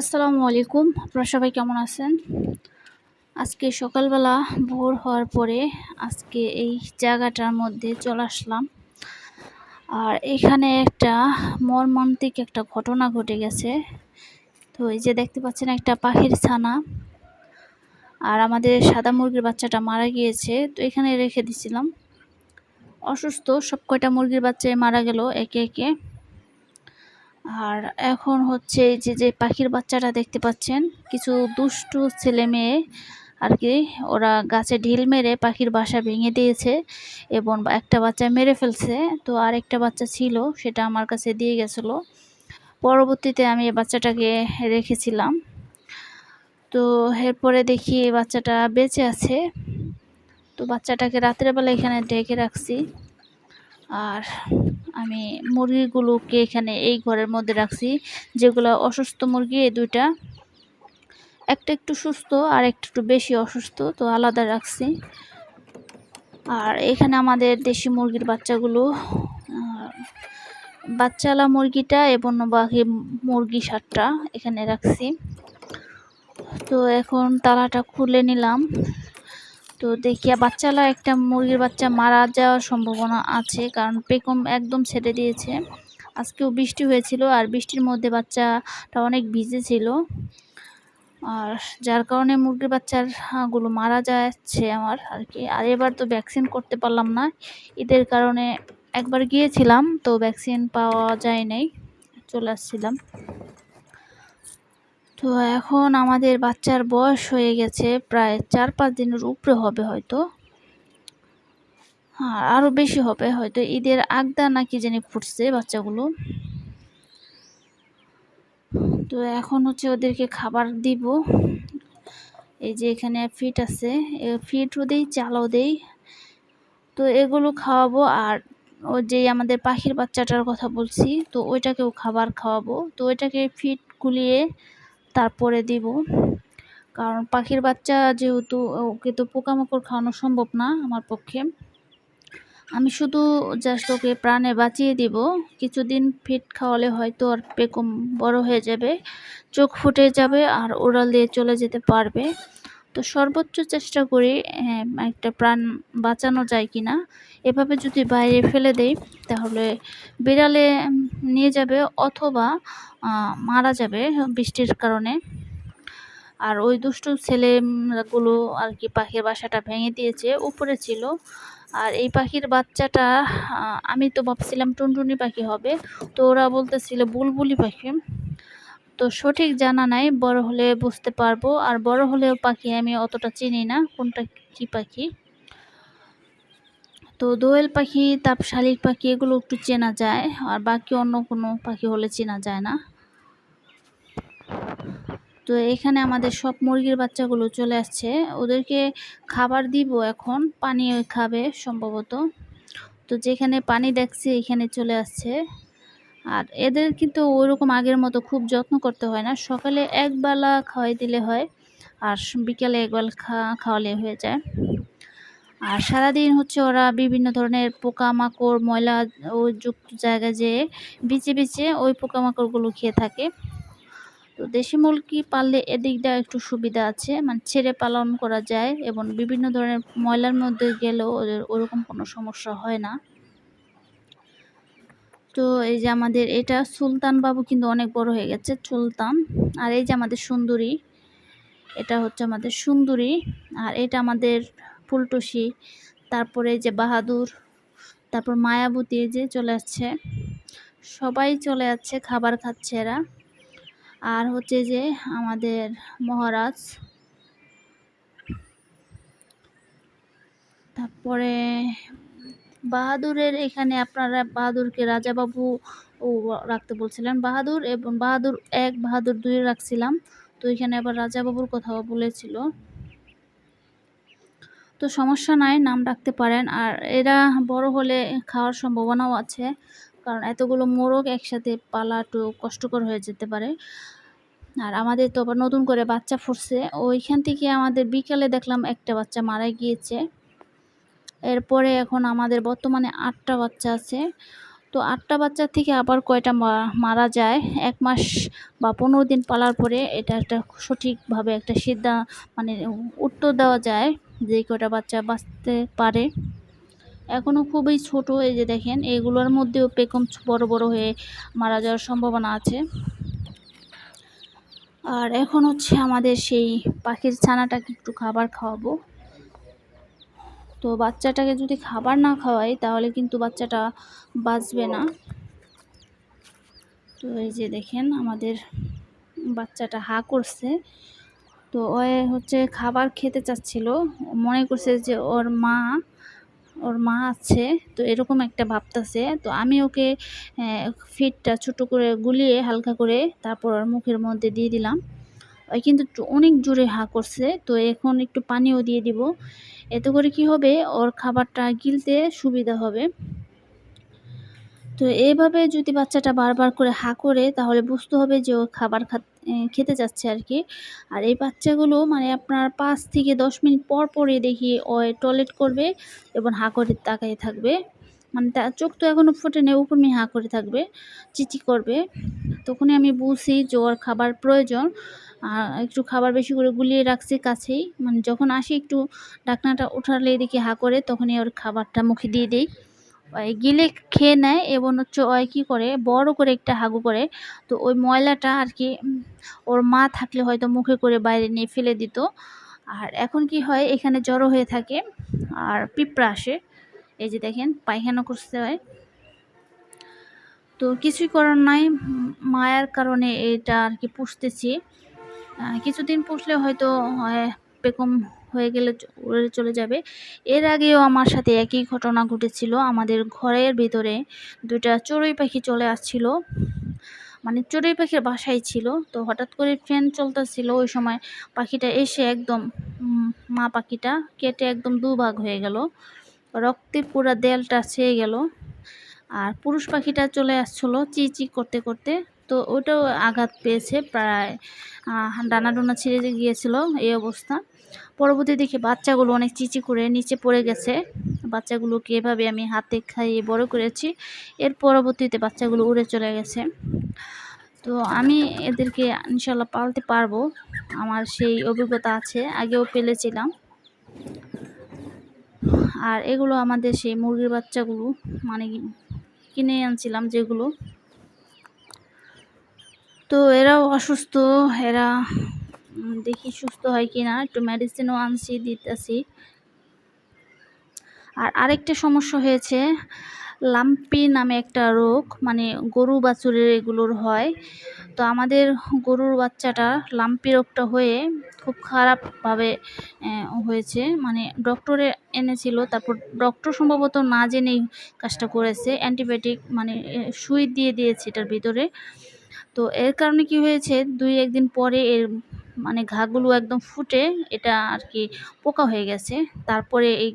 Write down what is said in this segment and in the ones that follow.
আসসালামু আলাইকুম। আপনারা সবাই কেমন আছেন? আজকে সকালবেলা ভোর হওয়ার পরে আজকে এই জায়গাটার মধ্যে চলে আসলাম। আর এখানে একটা মর্মান্তিক একটা ঘটনা ঘটে গেছে। তো এই যে দেখতে পাচ্ছেন একটা পাখির ছানা। আর আমাদের সাদা মুরগির বাচ্চাটা মারা গিয়েছে, তো এখানে রেখে দিছিলাম। অসুস্থ, সব কয়টা মুরগির বাচ্চাই মারা গেল, একে একে। আর এখন হচ্ছে এই যে যে পাখির বাচ্চাটা দেখতে পাচ্ছেন, কিছু দুষ্টু ছেলে মেয়ে আর কি, ওরা গাছে ঢিল মেরে পাখির বাসা ভেঙে দিয়েছে এবং একটা বাচ্চা মেরে ফেলছে। তো আরেকটা বাচ্চা ছিল, সেটা আমার কাছে দিয়ে গেছিল। পরবর্তীতে আমি এই বাচ্চাটাকে রেখেছিলাম। তো এরপরে দেখি এই বাচ্চাটা বেঁচে আছে। তো বাচ্চাটাকে রাত্রেবেলা এখানে ডেকে রাখছি। আর আমি মুরগিগুলোকে এখানে এই ঘরের মধ্যে রাখছি, যেগুলো অসুস্থ মুরগি, এই দুইটা। একটা একটু সুস্থ, আর একটা একটু বেশি অসুস্থ, তো আলাদা রাখছি। আর এখানে আমাদের দেশি মুরগির বাচ্চাগুলো বাচ্চালা মুরগিটা এবং বাকি মুরগি সাতটা এখানে রাখছি। তো এখন তালাটা খুলে নিলাম। তো দেখিয়া বাচ্চালা একটা মুরগির বাচ্চা মারা যাওয়ার সম্ভাবনা আছে, কারণ পেকম একদম ছেড়ে দিয়েছে। আজকেও বৃষ্টি হয়েছিল আর বৃষ্টির মধ্যে বাচ্চাটা অনেক ভিজে ছিল। আর যার কারণে মুরগির বাচ্চারগুলো মারা যাচ্ছে আমার আর কি। আর এবার তো ভ্যাকসিন করতে পারলাম না। ঈদের কারণে একবার গিয়েছিলাম, তো ভ্যাকসিন পাওয়া যায় নাই। চলে আসছিলাম। তো এখন আমাদের বাচ্চার বয়স হয়ে গেছে, প্রায় চার পাঁচ দিনের উপরে হবে হয়তো। আর আরও বেশি হবে হয়তো, ঈদের আগদা নাকি জানি ফুটছে বাচ্চাগুলো। তো এখন হচ্ছে ওদেরকে খাবার দিব। এই যে এখানে ফিট আছে ফিটও দেই, চালও দেই। তো এগুলো খাওয়াবো আর ও যে আমাদের পাখির বাচ্চাটার কথা বলছি, তো ওইটাকেও খাবার খাওয়াবো। তো ওইটাকে ফিট গুলিয়ে তারপরে দিব। কারণ পাখির বাচ্চা যেহেতু, ওকে তো পোকামাকড় খাওয়ানো সম্ভব না আমার পক্ষে। আমি শুধু জাস্ট ওকে প্রাণে বাঁচিয়ে দিব। কিছুদিন ফিট খাওয়ালে হয়তো আর পেকম বড় হয়ে যাবে, চোখ ফুটে যাবে আর ওরাল দিয়ে চলে যেতে পারবে। তো সর্বোচ্চ চেষ্টা করি হ্যাঁ, একটা প্রাণ বাঁচানো যায় কি না এভাবে যদি বাইরে ফেলে দেই তাহলে বিড়ালে নিয়ে যাবে অথবা মারা যাবে বৃষ্টির কারণে। আর ওই দুষ্টু ছেলেগুলো আর কি পাখির বাসাটা ভেঙে দিয়েছে উপরে ছিল। আর এই পাখির বাচ্চাটা আমি তো ভাবছিলাম টুনটুনি পাখি হবে তো ওরা বলতেছিল বুলবুলি পাখি। তো সঠিক জানা নাই, বড় হলে বুঝতে পারব। আর বড় হলেও পাখি আমি অতটা চিনি না, কোনটা কি পাখি। তো দোয়েল পাখি তাপ শালিক পাখি, এগুলো একটু চেনা যায়। আর বাকি অন্য কোনো পাখি হলে চেনা যায় না। তো এখানে আমাদের সব মুরগির বাচ্চাগুলো চলে আসছে। ওদেরকে খাবার দিব এখন, পানি খাবে সম্ভবত। তো যেখানে পানি দেখছি, এখানে চলে আসছে। আর এদের কিন্তু ওইরকম আগের মতো খুব যত্ন করতে হয় না। সকালে একবেলা খাওয়াই দিলে হয় আর বিকালে একবেলা খাওয়ালে হয়ে যায়। আর সারাদিন হচ্ছে ওরা বিভিন্ন ধরনের পোকামাকড়, ময়লা ও যুক্ত জায়গায় যেয়ে বিচে বিচে ওই পোকামাকড়গুলো খেয়ে থাকে। তো দেশি মুরগি পাললে এদিকটা একটু সুবিধা আছে। মানে ছেড়ে পালন করা যায় এবং বিভিন্ন ধরনের ময়লার মধ্যে গেলেও ওদের ওরকম কোনো সমস্যা হয় না। তো এই যে আমাদের, এটা সুলতান বাবু কিন্তু অনেক বড় হয়ে গেছে, সুলতান। আর এই যে আমাদের সুন্দরী, এটা হচ্ছে আমাদের সুন্দরী। আর এটা আমাদের ফুলটসি, তারপরে যে বাহাদুর, তারপর মায়াবতী যে চলে আসছে। সবাই চলে যাচ্ছে খাবার খাচ্ছে এরা। আর হচ্ছে যে আমাদের মহারাজ, তারপরে বাহাদুরের এখানে আপনারা বাহাদুরকে রাজাবাবু রাখতে বলছিলেন। বাহাদুর এবং বাহাদুর এক, বাহাদুর দুই রাখছিলাম। তো এখানে আবার রাজাবাবুর কথাও বলেছিল। তো সমস্যা নাই, নাম রাখতে পারেন। আর এরা বড় হলে খাওয়ার সম্ভাবনাও আছে, কারণ এতগুলো মোরগ একসাথে পালা একটু কষ্টকর হয়ে যেতে পারে। আর আমাদের তো আবার নতুন করে বাচ্চা ফুটছে। ওইখান থেকে আমাদের বিকালে দেখলাম একটা বাচ্চা মারা গিয়েছে। এরপরে এখন আমাদের বর্তমানে আটটা বাচ্চা আছে। তো আটটা বাচ্চার থেকে আবার কয়টা মারা যায়? এক মাস বা পনেরো দিন পালার পরে এটা একটা সঠিকভাবে একটা সিদ্ধা মানে উত্তর দেওয়া যায় যে কয়টা বাচ্চা বাঁচতে পারে। এখনও খুবই ছোট, এই যে দেখেন, এগুলোর মধ্যেও পেকম বড় বড় হয়ে মারা যাওয়ার সম্ভাবনা আছে। আর এখন হচ্ছে আমাদের সেই পাখির ছানাটাকে একটু খাবার খাওয়াবো। তো বাচ্চাটাকে যদি খাবার না খাওয়াই, তাহলে কিন্তু বাচ্চাটা বাঁচবে না। তো এই যে দেখেন আমাদের বাচ্চাটা হা করছে। তো ও হচ্ছে খাবার খেতে চাচ্ছিল। মনে করছে যে ওর মা ওর মা আছে। তো এরকম একটা ভাবতেছে। তো আমি ওকে ফিটটা ছোট করে গুলিয়ে হালকা করে তারপর ওর মুখের মধ্যে দিয়ে দিলাম। কিন্তু অনেক জোরে হা করছে। তো এখন একটু পানিও দিয়ে দিব। এতে করে কি হবে? ওর খাবারটা গিলতে সুবিধা হবে। তো এইভাবে যদি বাচ্চাটা বারবার করে হা করে, তাহলে বুঝতে হবে যে ও খাবার খেতে যাচ্ছে আর কি। আর এই বাচ্চাগুলো মানে আপনার পাঁচ থেকে দশ মিনিট পর পরে দেখি ও টয়লেট করবে এবং হা করে তাকাই থাকবে। মানে তার চোখ তো এখনও ফুটে নেই, উপর হা করে থাকবে, চিচি করবে। তখনই আমি বুঝি যে ওর খাবার প্রয়োজন, আর একটু খাবার বেশি করে গুলিয়ে রাখছি কাছেই। মানে যখন আসি একটু ডাকনাটা উঠালে দেখি হা করে, তখনই ওর খাবারটা মুখে দিয়ে দিই। গিলে খেয়ে নেয় এবং হচ্ছে ওই কী করে, বড় করে একটা হাগু করে। তো ওই ময়লাটা আর কি ওর মা থাকলে হয়তো মুখে করে বাইরে নিয়ে ফেলে দিত। আর এখন কি হয়, এখানে জড়ো হয়ে থাকে, আর পিঁপড়া আসে। এই যে দেখেন, পায়খানা করতে হয় তো কিছুই করার নাই, মায়ার কারণে এটা আর কি পুষতেছি। কিছুদিন পুষলে হয়তো পেকম হয়ে গেলে উড়ে চলে যাবে। এর আগেও আমার সাথে একই ঘটনা ঘটেছিল। আমাদের ঘরের ভিতরে দুটা চড়ুই পাখি চলে আসছিল। মানে চড়ুই পাখির বাসায় ছিল। তো হঠাৎ করে ফ্যান চলতেছিল। ওই সময় পাখিটা এসে একদম মা পাখিটা কেটে একদম দুভাগ হয়ে গেল। রক্তে পুরো দেলটা ছেয়ে গেল। আর পুরুষ পাখিটা চলে আসছিল চি চি করতে করতে। তো ওটাও আঘাত পেয়েছে প্রায় ডানা ডোনা ছিঁড়ে গিয়েছিল এই অবস্থা। পরবর্তী দেখে বাচ্চাগুলো অনেক চিচি করে নিচে পড়ে গেছে। বাচ্চাগুলোকে এভাবে আমি হাতে খাইয়ে বড় করেছি। এর পরবর্তীতে বাচ্চাগুলো উড়ে চলে গেছে। তো আমি এদেরকে ইনশাল্লাহ পালতে পারব। আমার সেই অভিজ্ঞতা আছে, আগেও পেলেছিলাম আর এগুলো আমাদের সেই মুরগির বাচ্চাগুলো মানে কিনে আনছিলাম যেগুলো। তো এরাও অসুস্থ, এরা দেখি সুস্থ হয় কি না একটু মেডিসিনও আনছি, দিতেছি। আর আরেকটা সমস্যা হয়েছে লাম্পি নামে একটা রোগ মানে গরু বাছুরের এগুলোর হয়। তো আমাদের গরুর বাচ্চাটা লাম্পি রোগটা হয়ে খুব খারাপভাবে হয়েছে। মানে ডক্টরে এনেছিল, তারপর ডক্টর সম্ভবত না জেনেই কাজটা করেছে। অ্যান্টিবায়োটিক মানে সুই দিয়ে দিয়েছে এটার ভিতরে। তো এর কারণে কি হয়েছে, দুই একদিন পরে এর মানে ঘাগুলো একদম ফুটে, এটা আর কি পোকা হয়ে গেছে। তারপরে এই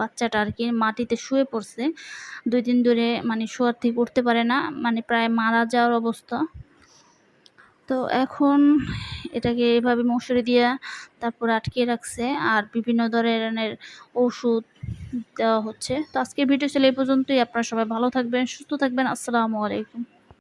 বাচ্চাটা আর কি মাটিতে শুয়ে পড়ছে। দুই দিন ধরে মানে শোয়ার থেকে উঠতে পারে না মানে প্রায় মারা যাওয়ার অবস্থা। তো এখন এটাকে এভাবে মশুরি দিয়ে তারপর আটকে রাখছে আর বিভিন্ন ধরনের ওষুধ দেওয়া হচ্ছে। তো আজকে ভিডিও ছিল এই পর্যন্তই। আপনারা সবাই ভালো থাকবেন, সুস্থ থাকবেন। আসসালামু আলাইকুম।